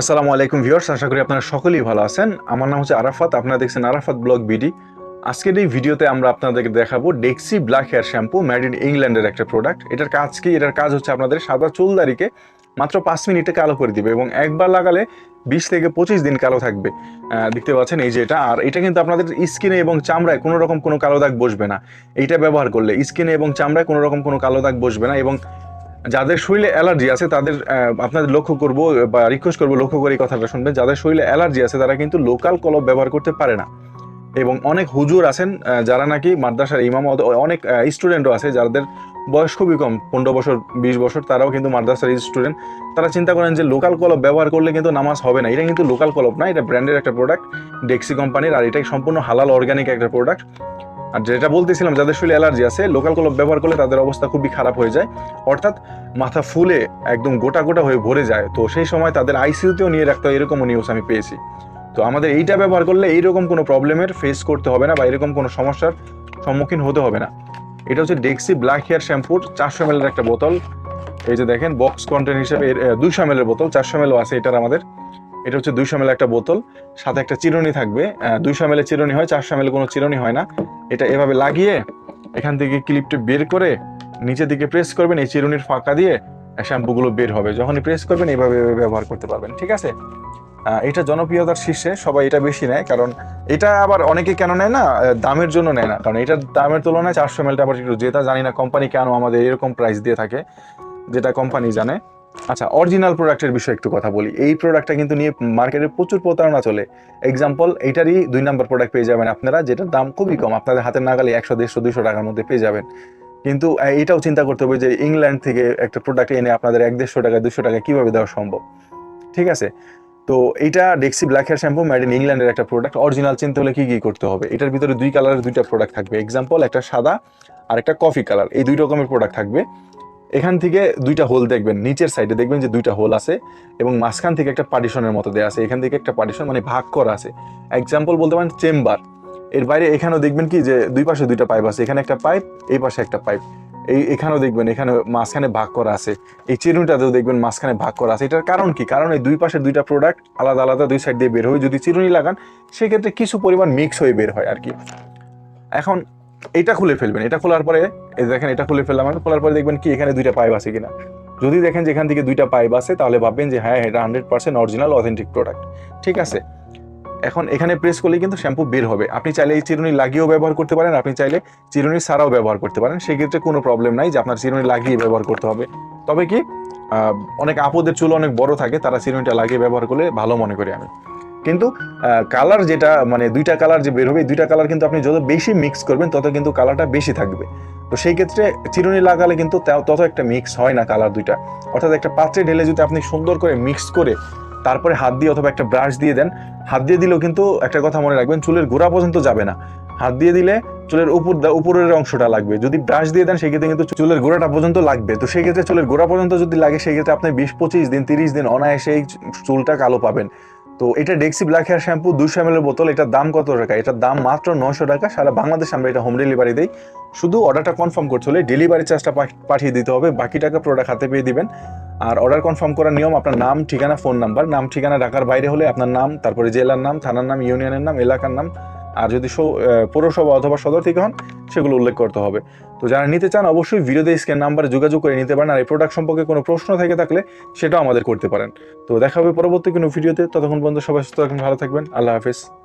আসসালামু আলাইকুম ভিউয়ার্স, আশা করি আপনারা সকলেই ভালো আছেন। আমার নাম হচ্ছে আরাফাত, আপনারা দেখছেন আরাফাত ব্লগ বিডি। আজকের এই ভিডিওতে আমরা আপনাদেরকে দেখাবো Dexe black hair shampoo made in ইংল্যান্ডের একটা প্রোডাক্ট এটার কাজ কি? এটার কাজ হচ্ছে আপনাদের সাদা চুলদারিকে মাত্র পাঁচ মিনিটে কালো করে দিবে এবং একবার লাগালে বিশ থেকে পঁচিশ দিন কালো থাকবে। দেখতে পাচ্ছেন এই যে এটা। আর এটা কিন্তু আপনাদের স্কিনে এবং চামড়ায় কোনো রকম কোনো কালো দাগ বসবে না। এইটা ব্যবহার করলে স্কিনে এবং চামড়ায় কোনো রকম কোনো কালো দাগ বসবে না এবং যাদের শরীরে অ্যালার্জি আছে, তাদের আপনাদের লক্ষ্য করব বা রিকোয়েস্ট করব, লক্ষ্য করে এই কথাটা শুনবেন। যাদের শরীরে অ্যালার্জি আছে, তারা কিন্তু লোকাল কলব ব্যবহার করতে পারে না। এবং অনেক হুজুর আছেন যারা নাকি মাদ্রাসার ইমাম অনেক স্টুডেন্টও আছে, যাদের বয়স খুবই কম, পনেরো বছর, বিশ বছর, তারাও কিন্তু মাদ্রাসার স্টুডেন্ট তারা চিন্তা করেন যে লোকাল কলব ব্যবহার করলে কিন্তু নামাজ হবে না। এটা কিন্তু লোকাল কলব না, এটা ব্র্যান্ডের একটা প্রোডাক্ট ডেক্সি কোম্পানির আর এটাই সম্পূর্ণ হালাল অর্গানিক একটা প্রোডাক্ট আর যেটা বলতেছিলাম, যাদের শরীরে অ্যালার্জি আছে লোকাল কলব ব্যবহার করলে তাদের অবস্থা খুবই খারাপ হয়ে যায়। অর্থাৎ মাথা ফুলে একদম গোটা গোটা হয়ে ভরে যায়। তো সেই সময় তাদের আইসিইউতেও নিয়ে রাখতে হয়, এরকমও নিউজ আমি পেয়েছি। তো আমাদের এইটা ব্যবহার করলে এইরকম কোনো প্রবলেমের ফেস করতে হবে না বা এরকম কোনো সমস্যার সম্মুখীন হতে হবে না। এটা হচ্ছে ডেক্সি ব্ল্যাক হেয়ার শ্যাম্পুর চারশো এম একটা বোতল। এই যে দেখেন বক্স কন্টেন্ট হিসেবে দুইশো এম এর বোতল, চারশো এম আছে এটার আমাদের। এটা হচ্ছে দুইশো এম একটা বোতল, সাথে একটা চিরুনি থাকবে। দুইশো এম চিরুনি হয়, চারশো এম কোনো চিরুনি হয় না। এটা এভাবে লাগিয়ে এখান থেকে ক্লিপটা বের করে নিচের দিকে প্রেস করবেন, এই চিরুনির ফাঁকা দিয়ে শ্যাম্পুগুলো বের হবে। যখনই প্রেস করবেন, এইভাবে ব্যবহার করতে পারবেন, ঠিক আছে? এটা জনপ্রিয়তার শীর্ষে, সবাই এটা বেশি নেয়, কারণ এটা আবার অনেকে কেন নেয় না? দামের জন্য নেয় না। কারণ এটার দামের তুলনায় চারশো এমএলটা আবার একটু যেটা জানি না কোম্পানি কেন আমাদের এরকম প্রাইস দিয়ে থাকে, যেটা কোম্পানি জানে। আচ্ছা অরিজিনাল প্রোডাক্টের বিষয়ে একটু কথা বলি। এই প্রোডাক্টটা কিন্তু নিয়ে মার্কেটে প্রচুর প্রতারণা চলে। এক্সাম্পল এইটারই দুই নাম্বার প্রোডাক্ট পেয়ে যাবেন আপনারা, যেটার দাম খুবই কম। আপনাদের হাতের নাগালে একশো, দেড়শো দুশো টাকার মধ্যে পেয়ে যাবেন। কিন্তু এটাও চিন্তা করতে হবে যে ইংল্যান্ড থেকে একটা প্রোডাক্ট এনে আপনাদের এক দেড়শো টাকা দুশো টাকা কীভাবে দেওয়া সম্ভব? ঠিক আছে? তো এটা Dexe black hair shampoo made in ইংল্যান্ডের একটা প্রোডাক্ট অরিজিনাল চিনতে হলে কি কি করতে হবে? এটার ভিতরে দুই কালারের দুইটা প্রোডাক্ট থাকবে। এক্সাম্পল একটা সাদা আর একটা কফি কালার এই দুই রকমের প্রোডাক্ট থাকবে। এখান থেকে দুইটা হোল দেখবেন, নিচের সাইডে দেখবেন যে দুইটা হোল আছে এবং মাঝখান থেকে একটা পার্টিশনের মতো দেওয়া আছে। এখান থেকে একটা পার্টিশন মানে ভাগ করা আছে। এক্সাম্পল বলতে পারেন চেম্বার এর বাইরে এখানেও দেখবেন কি যে দুই পাশে দুইটা পাইপ আছে। এখানে একটা পাইপ এই পাশে একটা পাইপ এই এখানেও দেখবেন, এখানে মাঝখানে ভাগ করা আছে। এই চিরুনিটাতেও দেখবেন মাঝখানে ভাগ করা আছে। এটার কারণ কি? কারণ এই দুই পাশে দুইটা প্রোডাক্ট আলাদা আলাদা দুই সাইড দিয়ে বের হয় যদি চিরুনি লাগান, সেক্ষেত্রে কিছু পরিমাণ মিক্স হয়ে বের হয় আর কি। এখন এটা খুলে ফেলবেন, এটা খোলার পরে এই দেখেন এটা খুলে ফেললাম খোলার পরে দেখবেন কি এখানে দুইটা পাইপ আছে কিনা। যদি দেখেন যে এখান থেকে দুইটা পাইপ আছে, তাহলে ভাববেন যে হ্যাঁ এটা hundred percent original authentic product ঠিক আছে? এখন এখানে প্রেস করলে কিন্তু শ্যাম্পু বের হবে। আপনি চাইলে এই চিরুনি লাগিয়েও ব্যবহার করতে পারেন, আপনি চাইলে চিরুনি ছাড়াও ব্যবহার করতে পারেন। সেক্ষেত্রে কোনো প্রবলেম নাই যে আপনার চিরুনি লাগিয়ে ব্যবহার করতে হবে। তবে কি অনেক আপদের চুল অনেক বড় থাকে, তারা চিরুনিটা লাগিয়ে ব্যবহার করলে ভালো মনে করি আমি। কিন্তু কালার যেটা মানে দুইটা কালার যে বের হবে দুইটা কালার কিন্তু আপনি যত বেশি মিক্স করবেন, তত কিন্তু কালারটা বেশি থাকবে। তো সেই ক্ষেত্রে চিরুনি লাগালে কিন্তু তত একটা মিক্স হয় না কালার দুইটা। অর্থাৎ একটা পাত্রে ঢেলে যদি আপনি সুন্দর করে মিক্স করে, তারপরে হাত দিয়ে অথবা একটা ব্রাশ দিয়ে দেন, হাত দিয়ে দিলেও কিন্তু একটা কথা মনে রাখবেন, চুলের গোড়া পর্যন্ত যাবে না। হাত দিয়ে দিলে চুলের উপর উপরের অংশটা লাগবে। যদি ব্রাশ দিয়ে দেন, সেক্ষেত্রে কিন্তু চুলের গোড়াটা পর্যন্ত লাগবে। তো সেই ক্ষেত্রে চুলের গোড়া পর্যন্ত যদি লাগে, সেক্ষেত্রে আপনি বিশ, পঁচিশ দিন, তিরিশ দিন অনায়াসে এই চুলটা কালো পাবেন। তো এটা ডেক্সি ব্ল্যাক হেয়ার শ্যাম্পু দুশো এম বোতল, এটার দাম কত টাকা? এটার দাম মাত্র নশো টাকা, সারা বাংলাদেশ আমরা এটা হোম ডেলিভারি দেই। শুধু অর্ডারটা কনফার্ম করতে হলে ডেলিভারি চার্জটা পাঠিয়ে দিতে হবে, বাকি টাকা প্রোডাক্ট হাতে পেয়ে দিবেন। আর অর্ডার কনফার্ম করার নিয়ম, আপনার নাম, ঠিকানা ফোন নাম্বার নাম, ঠিকানা, ঢাকার বাইরে হলে আপনার নাম, তারপরে জেলার নাম, থানার নাম ইউনিয়নের নাম, এলাকার নাম। আর যদি পৌরসভা অথবা সদর থেকে হন সেগুলো উল্লেখ করতে হবে। তো যারা নিতে চান অবশ্যই ভিডিওতে স্ক্যান নাম্বারে যোগাযোগ করে নিতে পারেন। আর এই প্রোডাক্ট সম্পর্কে কোনো প্রশ্ন থেকে থাকলে সেটাও আমাদের করতে পারেন। তো দেখা হবে পরবর্তী কোনো ভিডিওতে। ততক্ষণ পর্যন্ত সবাই সুস্থ থাকবেন, ভালো থাকবেন। আল্লাহ হাফিজ।